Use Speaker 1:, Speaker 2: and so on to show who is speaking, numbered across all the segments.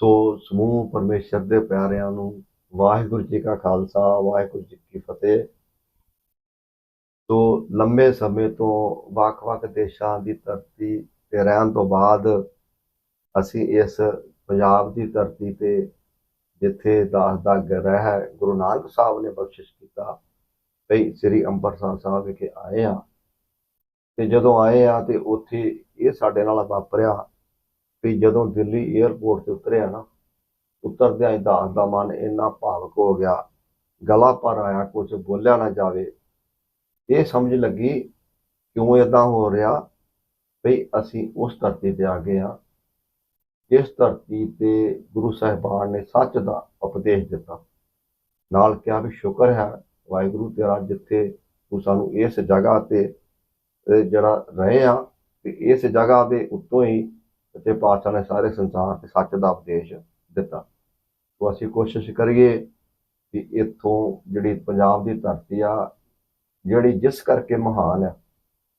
Speaker 1: ਸੋ ਸਮੂਹ ਪਰਮੇਸ਼ਰ ਦੇ ਪਿਆਰਿਆਂ ਨੂੰ ਵਾਹਿਗੁਰੂ ਜੀ ਕਾ ਖਾਲਸਾ, ਵਾਹਿਗੁਰੂ ਜੀ ਕੀ ਫਤਿਹ। ਸੋ ਲੰਮੇ ਸਮੇਂ ਤੋਂ ਵੱਖ-ਵੱਖ ਦੇਸ਼ਾਂ ਦੀ ਧਰਤੀ ਤੇ ਰਹਿਣ ਤੋਂ ਬਾਅਦ ਅਸੀਂ ਇਸ ਪੰਜਾਬ ਦੀ ਧਰਤੀ ਤੇ ਜਿੱਥੇ ਦਾਸ ਦਾ ਗ੍ਰਹਿ ਹੈ, ਗੁਰੂ ਨਾਨਕ ਸਾਹਿਬ ਨੇ ਬਖਸ਼ਿਸ਼ ਕੀਤਾ, ਭਈ ਸ੍ਰੀ ਅੰਮ੍ਰਿਤਸਰ ਸਾਹਿਬ ਵਿਖੇ ਆਏ ਆ ਤੇ ਜਦੋਂ ਆਏ ਆ ਤੇ ਉੱਥੇ ਇਹ ਸਾਡੇ ਨਾਲ ਵਾਪਰਿਆ ਵੀ ਜਦੋਂ ਦਿੱਲੀ 에ਅਰਪੋਰਟ ਤੇ ਉਤਰਿਆ ਨਾ, ਉਤਰਦਿਆਂ ਹੀ ਦਾਸ ਦਾ ਮਨ ਇੰਨਾ ਭਾਵਕ ਹੋ ਗਿਆ, ਗਲਾ ਪਰ ਆਇਆ ਕੁਝ ਬੋਲਿਆ ਨਾ ਜਾਵੇ। ਇਹ ਸਮਝ ਲੱਗੀ, ਕਿਉਂ ਇਦਾਂ ਹੋ ਰਿਹਾ? ਵੀ ਅਸੀਂ ਉਸ ਧਰਤੀ ਤੇ ਆ ਗਏ ਆ ਇਸ ਧਰਤੀ ਤੇ ਗੁਰੂ ਸਾਹਿਬਾਨ ਨੇ ਸੱਚ ਦਾ ਉਪਦੇਸ਼ ਦਿੱਤਾ। ਨਾਲ ਕਿਹਾ ਵੀ ਸ਼ੁਕਰ ਹੈ, ਵਾਹਿਗੁਰੂ ਤੇਰਾ ਜਿੱਥੇ ਤੂੰ ਸਾਨੂੰ ਇਸ ਜਗ੍ਹਾ ਤੇ ਜਿਹੜਾ ਰਹੇ ਆ ਤੇ ਇਸ ਜਗ੍ਹਾ ਦੇ ਉੱਤੋਂ ਹੀ ਸੱਚੇ ਪਾਤਸ਼ਾਹ ਨੇ ਸਾਰੇ ਸੰਸਾਰ ਤੇ ਸੱਚ ਦਾ ਉਪਦੇਸ਼ ਦਿੱਤਾ। ਸੋ ਅਸੀਂ ਕੋਸ਼ਿਸ਼ ਕਰੀਏ ਕਿ ਇੱਥੋਂ ਜਿਹੜੀ ਪੰਜਾਬ ਦੀ ਧਰਤੀ ਆ, ਜਿਹੜੀ ਜਿਸ ਕਰਕੇ ਮਹਾਨ ਹੈ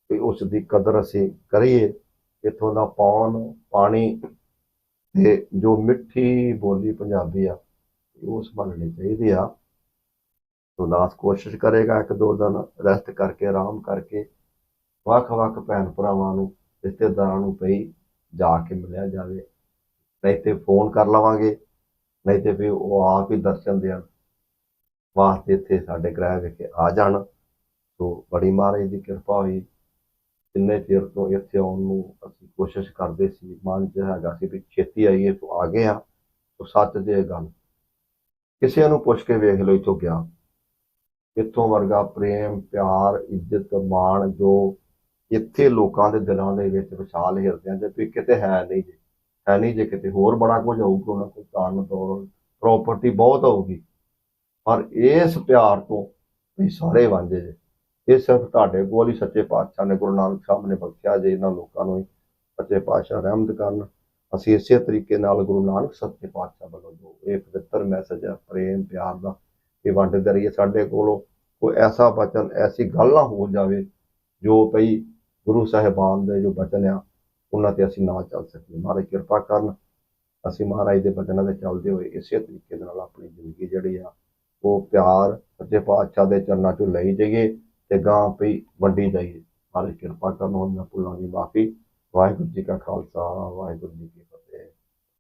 Speaker 1: ਵੀ ਉਸ ਦੀ ਕਦਰ ਅਸੀਂ ਕਰੀਏ। ਇੱਥੋਂ ਦਾ ਪੌਣ ਪਾਣੀ ਤੇ ਜੋ ਮਿੱਠੀ ਬੋਲੀ ਪੰਜਾਬੀ ਆ ਉਹ ਸੰਭਾਲਣੀ ਚਾਹੀਦੀ ਆ। ਸੋ ਦਾਸ ਕੋਸ਼ਿਸ਼ ਕਰੇਗਾ ਇੱਕ ਦੋ ਦਿਨ ਰੈਸਟ ਕਰਕੇ, ਆਰਾਮ ਕਰਕੇ ਵੱਖ-ਵੱਖ ਭੈਣ ਭਰਾਵਾਂ ਨੂੰ, ਰਿਸ਼ਤੇਦਾਰਾਂ ਨੂੰ ਪਈ ਜਾ ਕੇ ਮਿਲਿਆ ਜਾਵੇ। ਨਹੀਂ ਤੇ ਫੋਨ ਕਰ ਲਵਾਂਗੇ, ਨਹੀਂ ਤੇ ਫਿਰ ਉਹ ਆਪ ਹੀ ਦਰਸ਼ਨ ਦੇਣ ਵਾਸਤੇ ਇੱਥੇ ਸਾਡੇ ਗ੍ਰਹਿ ਵਿਖੇ ਆ ਜਾਣ। ਸੋ ਬੜੀ ਮਹਾਰਾਜ ਦੀ ਕਿਰਪਾ ਹੋਈ। ਕਿੰਨੇ ਚਿਰ ਤੋਂ ਇੱਥੇ ਆਉਣ ਨੂੰ ਅਸੀਂ ਕੋਸ਼ਿਸ਼ ਕਰਦੇ ਸੀ, ਮਨ ਚ ਹੈਗਾ ਸੀ ਵੀ ਛੇਤੀ ਆਈਏ, ਤੋਂ ਆ ਗਏ ਆ ਸੋ ਸੱਚ ਦੇ ਇਹ ਗੱਲ। ਕਿਸੇ ਨੂੰ ਪੁੱਛ ਕੇ ਵੇਖ ਲਓ, ਇੱਥੋਂ ਗਿਆ। ਇੱਥੋਂ ਵਰਗਾ ਪ੍ਰੇਮ, ਪਿਆਰ, ਇੱਜ਼ਤ, ਮਾਣ ਜੋ ਇੱਥੇ ਲੋਕਾਂ ਦੇ ਦਿਲਾਂ ਦੇ ਵਿੱਚ ਵਿਸ਼ਾਲ ਹਿਰਦਿਆਂ 'ਚ ਵੀ ਕਿਤੇ ਹੈ ਨਹੀਂ ਜੀ, ਹੈ ਨਹੀਂ ਜੇ ਕਿਤੇ ਹੋਰ ਬੜਾ ਕੁਝ ਹੋਊਗਾ, ਉਹਨਾਂ ਕੋਲ ਕਾਰਨ ਦੌਰ ਪ੍ਰਾਪਰਟੀ ਬਹੁਤ ਹੋਊਗੀ। ਪਰ ਇਸ ਪਿਆਰ ਤੋਂ ਵੀ ਸਾਰੇ ਵਾਂਝੇ ਜੇ। ਇਹ ਸਿਰਫ ਤੁਹਾਡੇ ਕੋਲ ਹੀ ਸੱਚੇ ਪਾਤਸ਼ਾਹ ਨੇ ਗੁਰੂ ਨਾਨਕ ਸਾਹਿਬ ਨੇ ਬਖਸ਼ਿਆ, ਜੇ ਇਹਨਾਂ ਲੋਕਾਂ ਨੂੰ ਹੀ ਸੱਚੇ ਪਾਤਸ਼ਾਹ ਰਹਿਮਤ ਕਰਨ। ਅਸੀਂ ਇਸੇ ਤਰੀਕੇ ਨਾਲ ਗੁਰੂ ਨਾਨਕ ਸੱਚੇ ਪਾਤਸ਼ਾਹ ਵੱਲੋਂ ਜੋ ਇਹ ਪਵਿੱਤਰ ਮੈਸੇਜ ਹੈ, ਪ੍ਰੇਮ, ਪਿਆਰ ਦਾ ਇਹ ਵੰਡਦੇ ਰਹੀਏ ਸਾਡੇ ਕੋਲੋਂ। ਕੋਈ ਐਸਾ ਬਚਨ, ਐਸੀ ਗੱਲ ਨਾ ਹੋ ਜਾਵੇ ਜੋ ਭਈ ਗੁਰੂ ਸਾਹਿਬਾਨ ਦੇ ਜੋ ਬਚਨ ਆ, ਉਹਨਾਂ ਤੇ ਅਸੀਂ ਨਾ ਚੱਲ ਸਕੀਏ। ਮਹਾਰਾਜ ਕਿਰਪਾ ਕਰਨ, ਅਸੀਂ ਮਹਾਰਾਜ ਦੇ ਬਚਨਾਂ ਤੇ ਚੱਲਦੇ ਹੋਏ ਇਸੇ ਤਰੀਕੇ ਦੇ ਨਾਲ ਆਪਣੀ ਜ਼ਿੰਦਗੀ ਜਿਹੜੀ ਆ, ਉਹ ਪਿਆਰ ਸੱਚੇ ਪਾਤਸ਼ਾਹ ਦੇ ਚਰਨਾਂ 'ਚੋਂ ਲਈ ਜਾਈਏ ਤੇ ਗਾਂ ਪਈ ਵੰਡੀ ਜਾਈਏ। ਮਹਾਰਾਜ ਕਿਰਪਾ ਕਰਨ, ਉਹਨਾਂ ਭੁੱਲਾਂ ਦੀ ਮਾਫੀ। ਵਾਹਿਗੁਰੂ ਜੀ ਕਾ ਖਾਲਸਾ, ਵਾਹਿਗੁਰੂ ਜੀ ਕੀ ਫਤਿਹ।